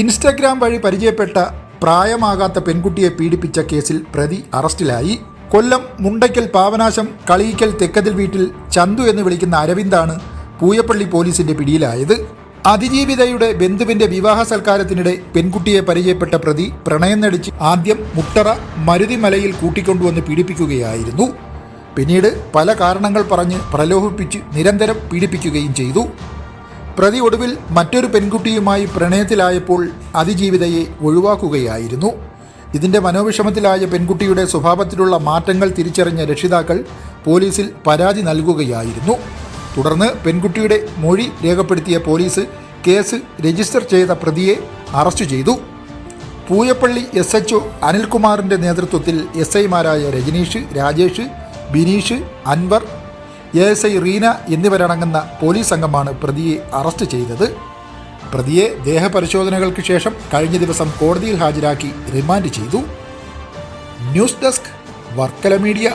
Instagram വഴി പരിചയപ്പെട്ട പ്രായമാകാത്ത പെൺകുട്ടിയെ പീഡിപ്പിച്ച കേസിൽ പ്രതി അറസ്റ്റിലായി. കൊല്ലം മുണ്ടയ്ക്കൽ പാവനാശം കളിയിക്കൽ തെക്കതിൽ വീട്ടിൽ ചന്തു എന്ന് വിളിക്കുന്ന അരവിന്ദാണ് പൂയപ്പള്ളി പോലീസിന്റെ പിടിയിലായത്. അതിജീവിതയുടെ ബന്ധുവിന്റെ വിവാഹ സൽക്കാരത്തിനിടെ പെൺകുട്ടിയെ പരിചയപ്പെട്ട പ്രതി പ്രണയം നടിച്ച് ആദ്യം മുട്ടറ മരുതിമലയിൽ കൂട്ടിക്കൊണ്ടുവന്ന് പീഡിപ്പിക്കുകയായിരുന്നു. പിന്നീട് പല കാരണങ്ങൾ പറഞ്ഞ് പ്രലോഭിപ്പിച്ച് നിരന്തരം പീഡിപ്പിക്കുകയും ചെയ്തു. പ്രതി ഒടുവിൽ മറ്റൊരു പെൺകുട്ടിയുമായി പ്രണയത്തിലായപ്പോൾ അതിജീവിതയെ ഒഴിവാക്കുകയായിരുന്നു. ഇതിന്റെ മനോവിഷമത്തിലായ പെൺകുട്ടിയുടെ സ്വഭാവത്തിലുള്ള മാറ്റങ്ങൾ തിരിച്ചറിഞ്ഞ രക്ഷിതാക്കൾ പോലീസിൽ പരാതി നൽകുകയായിരുന്നു. തുടർന്ന് പെൺകുട്ടിയുടെ മൊഴി രേഖപ്പെടുത്തിയ പോലീസ് കേസ് രജിസ്റ്റർ ചെയ്ത പ്രതിയെ അറസ്റ്റ് ചെയ്തു. പൂയപ്പള്ളി എസ് എച്ച് ഒ അനിൽകുമാറിന്റെ നേതൃത്വത്തിൽ എസ് ഐമാരായ Rajaneesh Rajesh Bineesh Anwar A S I Reena എന്നിവരടങ്ങുന്ന പോലീസ് സംഘമാണ് പ്രതിയെ അറസ്റ്റ് ചെയ്തത്. പ്രതിയെ ദേഹപരിശോധനകൾക്ക് ശേഷം കഴിഞ്ഞ ദിവസം കോടതിയിൽ ഹാജരാക്കി റിമാൻഡ് ചെയ്തു. News desk Varkala media.